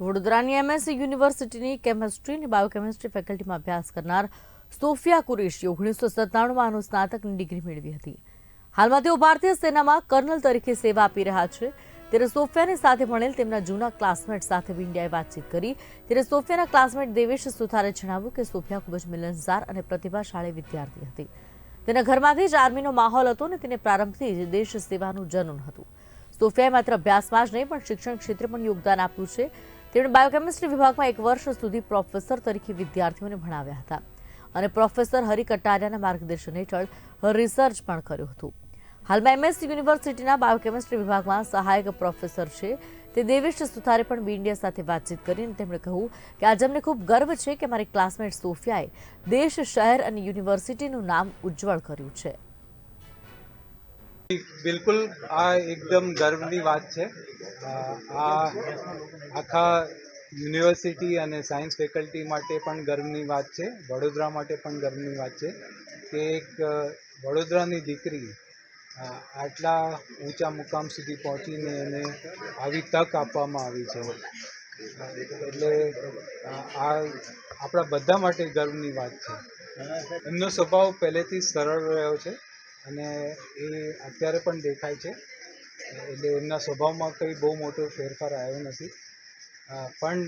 વડોદરાની એમએસસી યુનિવર્સિટીની કેમેસ્ટ્રી અને બાયોકેમિસ્ટ્રી ફેકલ્ટીમાં અભ્યાસ કરનાર સોફિયા કુરેશી ઓગણીસો સત્તાણુંમાં અનુસ્નાતકની ડિગ્રી મેળવી હતી. હાલમાં તેઓ ભારતીય સેનામાં કર્નલ તરીકે સેવા આપી રહ્યા છે. ત્યારે સોફિયાની સાથે ભણેલ તેમના જૂના ક્લાસમેટ સાથે ઇન્ડિયાએ વાતચીત કરી. ત્યારે સોફિયાના ક્લાસમેટ દેવેશ સુથારે જણાવ્યું કે સોફિયા ખૂબ જ મિલનસાર અને પ્રતિભાશાળી વિદ્યાર્થી હતી. તેના ઘરમાંથી જ આર્મીનો માહોલ હતો અને તેને પ્રારંભથી જ દેશ સેવાનું જનૂન હતું. સોફિયાએ માત્ર અભ્યાસમાં જ નહીં, પણ શિક્ષણ ક્ષેત્રે પણ યોગદાન આપ્યું છે. તેમણે બાયોકેમિસ્ટ્રી વિભાગમાં એક વર્ષ સુધી પ્રોફેસર તરીકે વિદ્યાર્થીઓને ભણાવ્યા હતા અને પ્રોફેસર હરિ કટારિયાના માર્ગદર્શન હેઠળ રિસર્ચ પણ કર્યું હતું. હાલમાં એમએસ યુનિવર્સિટીના બાયોકેમિસ્ટ્રી વિભાગમાં સહાયક પ્રોફેસર છે. તે દેવેશ સુથારે પણ બી ઇન્ડિયા સાથે વાતચીત કરીને તેમણે કહ્યું કે આજે અમને ખૂબ ગર્વ છે કે મારી ક્લાસમેટ સોફિયાએ દેશ, શહેર અને યુનિવર્સિટીનું નામ ઉજ્જવળ કર્યું છે. બિલકુલ. આ એકદમ ગર્વની વાત છે. આ આખા યુનિવર્સિટી અને સાયન્સ ફેકલ્ટી માટે પણ ગર્વની વાત છે. વડોદરા માટે પણ ગર્વની વાત છે કે એક વડોદરાની દીકરી આટલા ઊંચા મુકામ સુધી પહોંચીને એને આવી તક આપવામાં આવી છે. એટલે આ આપણા બધા માટે ગર્વની વાત છે. એમનો સ્વભાવ પહેલેથી સરળ રહ્યો છે. અને એ અત્યારે પણ દેખાય છે. એટલે એમના સ્વભાવમાં કંઈ બહુ મોટો ફેરફાર આવ્યો નથી. પણ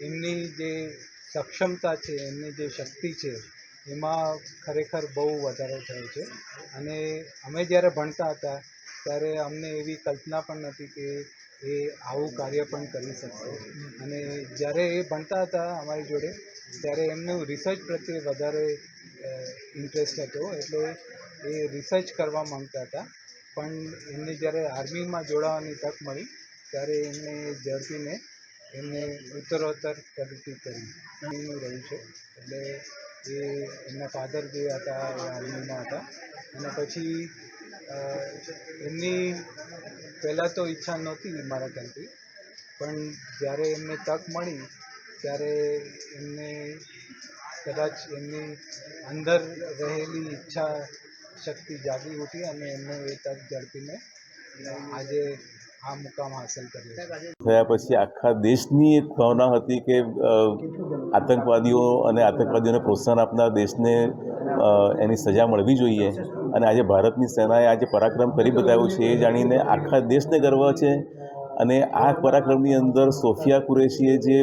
એમની જે સક્ષમતા છે, એમની જે શક્તિ છે, એમાં ખરેખર બહુ વધારો થયો છે. અને અમે જ્યારે ભણતા હતા, ત્યારે અમને એવી કલ્પના પણ નથી કે એ આવું કાર્ય પણ કરી શકશે. અને જ્યારે એ ભણતા હતા અમારી જોડે, ત્યારે એમનું રિસર્ચ પ્રત્યે વધારે ઇન્ટરેસ્ટ હતો. એટલે એ રિસર્ચ કરવા માંગતા હતા. પણ એમને જ્યારે આર્મીમાં જોડાવાની તક મળી, ત્યારે એમને ઝડપીને એમને ઉત્તરોત્તર પ્રગતિ કરી. આર્મીનું રહ્યું છે. એટલે એ એમના ફાધર જે હતા એ આર્મીમાં હતા. અને પછી એમની પહેલાં તો ઈચ્છા નહોતી મારા ખ્યાલથી. પણ જ્યારે એમને તક મળી, ત્યારે એમને કદાચ એમની અંદર રહેલી ઈચ્છા શક્તિ જાગી ઉઠી અને એમને એ તક ઝડપીને આજે આ મુકામ હાંસલ કર્યો થયા પછી આખા દેશની એક ભાવના હતી કે આતંકવાદીઓ અને આતંકવાદીઓને પ્રોત્સાહન આપનાર દેશને એની સજા મળવી જોઈએ. અને આજે ભારતની સેનાએ આજે પરાક્રમ કરી બતાવ્યું છે, એ જાણીને આખા દેશને ગર્વ છે. અને આ પરાક્રમની અંદર સોફિયા કુરેશીએ જે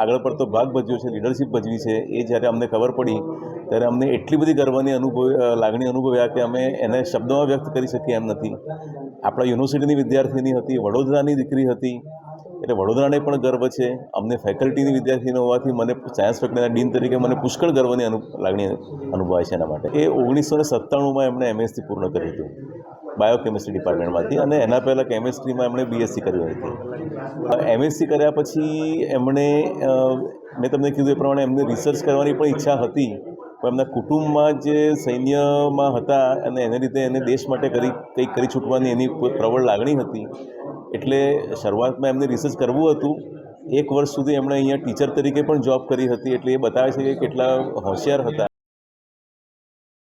આગળ પડતો ભાગ ભજવ્યો છે લીડરશિપ ભજવી છે, એ જ્યારે અમને ખબર પડી, ત્યારે અમને એટલી બધી ગર્વની અનુભવ લાગણી અનુભવ્યા કે અમે એને શબ્દોમાં વ્યક્ત કરી શકીએ એમ નથી. આપણા યુનિવર્સિટીની વિદ્યાર્થીની હતી, વડોદરાની દીકરી હતી, એટલે વડોદરાને પણ ગર્વ છે. અમને ફેકલ્ટીની વિદ્યાર્થીનો હોવાથી મને સાયન્સ ફેકલ્ટીના ડીન તરીકે મને પુષ્કળ ગર્વની અનુ, લાગણી અનુભવાય છે એના માટે. એ ઓગણીસો સત્તાણુંમાં એમણે એમએસસી પૂર્ણ કર્યું હતું. બાયોકેમિસ્ટ્રી ડિપાર્ટમેન્ટમાંથી અને એના પહેલાં કેમિસ્ટ્રીમાં એમણે બીએસસી કર્યું હતી એમએસસી કર્યા પછી એમણે મેં તમને કીધું એ પ્રમાણે એમને રિસર્ચ કરવાની પણ ઈચ્છા હતી, પણ એમના કુટુંબમાં જે સૈન્યમાં હતા અને એને લીધે એને દેશ માટે કરી, કંઈક કરી છૂટવાની એની પ્રબળ લાગણી હતી. એટલે શરૂઆતમાં એમને રિસર્ચ કરવું હતું. એક વર્ષ સુધી એમણે અહીંયા ટીચર તરીકે પણ જોબ કરી હતી, એટલે એ બતાવે છે કે કેટલા હોશિયાર હતા.